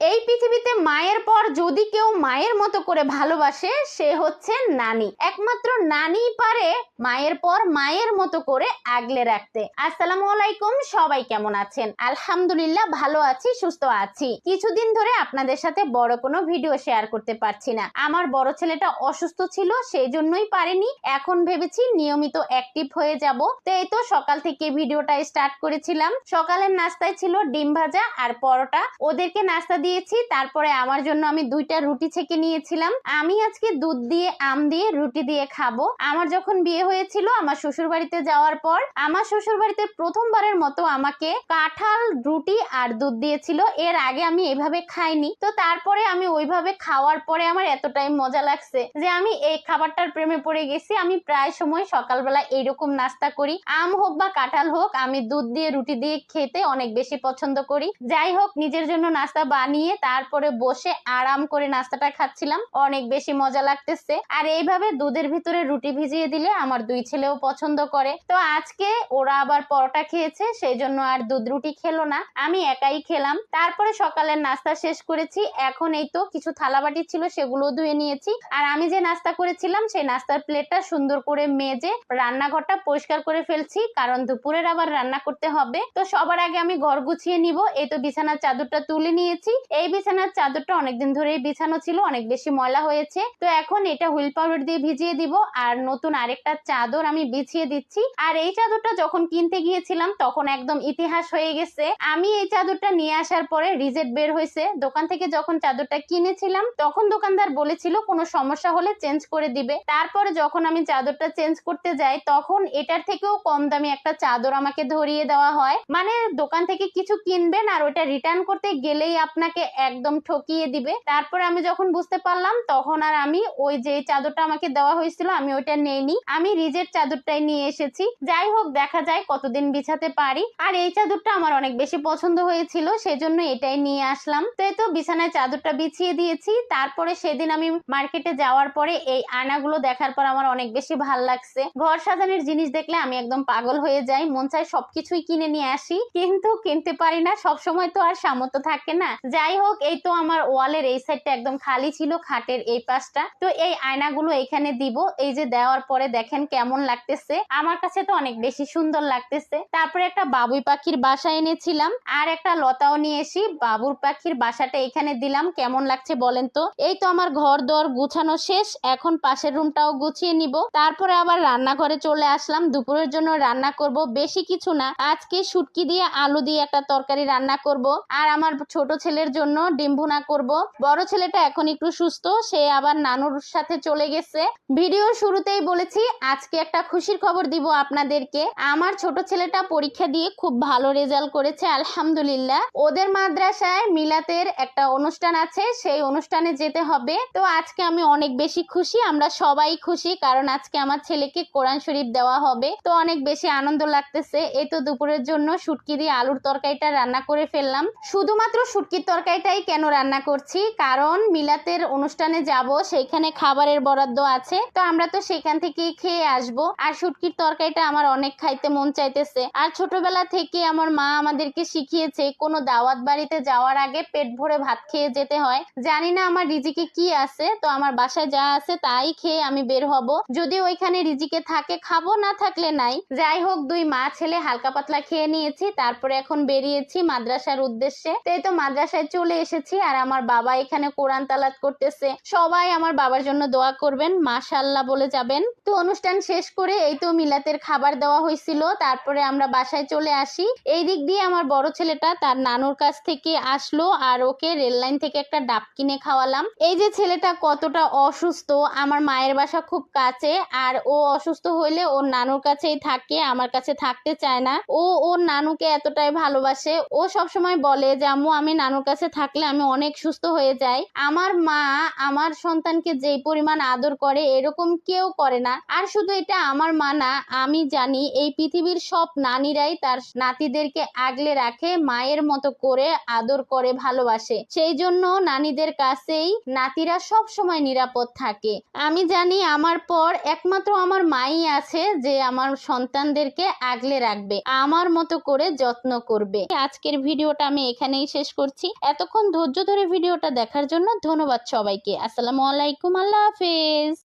এই পৃথিবীতে মায়ের পর যদি কেউ মায়ের মতো করে ভালোবাসে, সে হচ্ছে নানি। একমাত্র নানি পারে মায়ের পর মায়ের মতো করে আগলে রাখতে। আসসালামু আলাইকুম, সবাই কেমন আছেন? আলহামদুলিল্লাহ, ভালো আছি, সুস্থ আছি। কিছুদিন ধরে আপনাদের সাথে বড় কোনো ভিডিও শেয়ার করতে পারছি না। আমার বড় ছেলেটা অসুস্থ ছিল, সেই জন্যই পারেনি। এখন ভেবেছি নিয়মিত অ্যাক্টিভ হয়ে যাব। তো এই তো সকাল থেকে ভিডিওটা স্টার্ট করেছিলাম। সকালের নাস্তায় ছিল ডিম ভাজা আর পরোটা। ওদেরকে নাস্তা দিয়েছি, তারপরে আমার জন্য আমি দুইটা রুটি ছেঁকে নিয়েছিলাম। আমি আজকে দুধ দিয়ে, আম দিয়ে রুটি দিয়ে খাব। আমার যখন বিয়ে হয়েছিল আমার শ্বশুর বাড়িতে যাওয়ার পর, আমার শ্বশুর বাড়িতে প্রথমবারের মতো আমাকে কাঁঠাল, রুটি আর দুধ দিয়েছিল। এর আগে আমি এভাবে খাইনি। তো তারপরে আমি ওইভাবে খাওয়ার পরে আমার এতটাই মজা লাগছে যে আমি এই খাবারটার প্রেমে পড়ে গেছি। আমি প্রায় সময় সকালবেলা এইরকম নাস্তা করি। আম হোক বা কাঁঠাল হোক, আমি দুধ দিয়ে, রুটি দিয়ে খেতে অনেক বেশি পছন্দ করি। যাই হোক, নিজের জন্য নাস্তা বানিয়ে তারপরে বসে আরাম করে নাস্তাটা খাচ্ছিলাম। অনেক বেশি মজা লাগতেছে। আর এইভাবে দুধের ভিতরে রুটি ভিজিয়ে দিলে আমার দুই ছেলেও পছন্দ করে। তো আজকে ওরা আবার পরোটা খেয়েছে সেই জন্য আর দুধ রুটি খেলো না। আমি একাই খেলাম। তারপরে সকালের নাস্তা শেষ করেছি। এখন এই তো কিছু থালাবাটি ছিল সেগুলো ধুয়ে নিয়েছি। আর আমি যে নাস্তা করেছিলাম, সেই নাস্তার প্লেটটা সুন্দর করে মেজে রান্নাঘরটা পরিষ্কার করে ফেলছি। কারণ দুপুরের আবার রান্না করতে হবে। তো সবার আগে আমি ঘর গুছিয়ে নিব। এই তো বিছানার চাদরটা তুলে নিয়েছি। এই বিছানার চাদরটা অনেকদিন ধরেই বিছানো ছিল, অনেক বেশি ময়লা হয়েছে। তো এখন এটা হুইল পাউডার দিয়ে ভিজিয়ে দিব আর নতুন আরেকটা চাদর আমি বিছিয়ে দিচ্ছি। আর এই চাদরটা যখন কিনতে গিয়েছিলাম তখন একদম ইতিহাস হয়ে গেছে। আমি এই চাদরটা নিয়ে আসার পরে রিজেক্ট বের হয়েছে। দোকান থেকে যখন চাদরটা কিনেছিলাম তখন দোকানদার বলেছিল কোনো সমস্যা হলে চেঞ্জ করে দিবে। তারপরে যখন আমি চাদরটা চেঞ্জ করতে যাই তখন এটার থেকেও কম দামি একটা চাদর আমাকে ধরিয়ে দেওয়া হয়। মানে দোকান থেকে কিছু কিনবেন আর ওটা রিটার্ন করতে গেলেই আপনাকে একদম ঠকিয়ে দিবে। তারপরে আমি যখন বুঝতে পারলাম, তখন আর আমি ওই যে চাদরটা আমাকে দেওয়া হয়েছিল, আমি ওইটা নেইনি। আমি রিজের চাদরটাই নিয়ে এসেছি। যাই হোক, দেখা যায় কতদিন বিছাতে পারি। আর এই চাদরটা আমার অনেক বেশি পছন্দ হয়েছিল, সেজন্য এটাই নিয়ে আসলাম। তো এই তো বিছানায় চাদরটা বিছিয়ে দিয়েছি। তারপরে সেদিন আমি মার্কেটে যাওয়ার পরে এই আয়নাগুলো দেখার পর আমার অনেক বেশি ভালো লাগছে। ঘর সাজানোর জিনিস দেখলে আমি একদম পাগল হয়ে যাই, মন চায় সবকিছুই কিনে নিয়ে আসি। কিন্তু কিনতে পারি না সব সময় তো আর সামর্থ্য থাকে না। যাই হোক এই তো আমার ওয়ালের এই সাইডটা একদম খালি ছিল, খাটের এই পাশটা। তো এই আয়নাগুলো এখানে দিব। এই যে দেওয়ার পরে দেখেন কেমন লাগতেছে। আমার কাছে তো অনেক বেশি সুন্দর লাগতেছে। তারপরে একটা বাবুই পাখির বাসা এনেছিলাম। আর একটা লতাও নিয়ে এসি। বাবুর পাখির বাসাটা এখানে দিলাম। কেমন লাগছে বলেন তো? এই তো আমার ঘর দর গুছানো শেষ। এখন পাশের রুমটাও গুছিয়ে নিব। তারপরে আবার রান্নাঘরে চলে আসলাম। দুপুরের জন্য রান্না করব। বেশি কিছু না। আজকে শুটকি দিয়ে আলু দিয়ে একটা তরকারি রান্না করব। আর আমার ছোট ছেলের জন্য ডিম করব। বড় ছেলেটা এখন একটু সুস্থ, সে আবার নানুর সাথে চলে গেছে। ভিডিও শুরুতেই বলেছি, আজকে একটা খুশির খবর দিব আপনাদেরকে। আমার ছোট ছেলেটা পরীক্ষা দিয়ে খুব ভালো রেজাল্ট করেছে, আলহামদুলিল্লাহ। ওদের মাদ্রাসায় মিলাতের একটা অনুষ্ঠান আছে, সেই অনুষ্ঠানে যেতে হবে। তো আজকে আমি অনেক বেশি খুশি, আমরা সবাই খুশি, কারণ আজকে আমার ছেলেকে কোরআন শরীফ দেওয়া হবে। তো অনেক বেশি আনন্দ লাগতেছে। এই তো দুপুরের জন্য শুটকি দিয়ে আলুর তরকারিটা রান্না করে ফেললাম। শুধুমাত্র শুটকির তরকারিটাই কেন রান্না করছি? কারণ মিলাতের অনুষ্ঠানে যাব, সেইখানে খাবারের বরাদ্দ আছে। তো আমরা তো সেখান থেকেই খেয়ে আসব। আর শুটকির তরকারিটা আমার অনেক খাইতে মন চাইতেছে। আর ছোটবেলা থেকে আমার মা আমাদেরকে শিখিয়েছে, কোনো দাওয়াত বাড়িতে যাওয়ার আগে পেট ভরে ভাত খেয়ে যেতে হয়। জানি না আমার রিজিকে কি আছে, তো আমার বাসায় যা আছে তাই খেয়ে আমি বের হব। যদি ওইখানে রিজিকে থাকে, খাব না থাকলে নাই। যাই হোক, দুই মা ছেলে হালকা পাতলা খেয়ে নিয়েছি। তারপরে এখন বেরিয়েছি মাদ্রাসার উদ্দেশ্যে। তো এই তো মাদ্রাসায় চলে এসেছি আর আমার বাবা এখানে কোরআন তালাত করতেছে। সবাই আমার বাবার জন্য দোয়া করবেন মাশাল্লাহ বলে যাবেন। তো অনুষ্ঠান শেষ করে এই তো মিলাতের খাবার দেওয়া হয়েছিল, তারপরে আমরা বাসায় চলে আসি। এই দিক দিয়ে আমার বড় ছেলেটা তার নানুর কাছ থেকে আসলো আর ওকে রেল লাইন থেকে একটা ডাব কিনে খাওয়ালাম। এই যে ছেলেটা কতটা অসুস্থ, আমার মায়ের বাসা খুব কাছে আর ও অসুস্থ হইলে ওর নানুর কাছেই থাকে, আমার কাছে থাকতে চায় না। ও ওর নানুকে এতটাই ভালোবাসে। ও সবসময় বলে যে আমি নানুর কাছে থাকলে আমি অনেক সুস্থ হয়ে যাই। আমার মা আমার সন্তানকে যেই পরিমাণ আদর করে, এরকম কেউ করে না। আর শুধু এটা, আমার মা না, আমি জানি এই পৃথিবীর সব নানিরাই তার নাতিদেরকে আগলে রাখে, মায়ের মতো করে আদর করে, ভালোবাসে। সেই জন্য নানিদের কাছেই নাতিরা সব সময় নিরাপদ থাকে। আমি জানি আমার পর একমাত্র আমার মাই আছে যে আমার সন্তানদেরকে আগলে রাখবে, আমার মতো করে যত্ন করবে। আজকের ভিডিওটা আমি এখানেই শেষ করছি। এতক্ষণ ধৈর্য ধরে ভিডিওটা দেখার জন্য ধন্যবাদ সবাইকে। আসসালামু আলাইকুম আল্লাহ হাফেজ।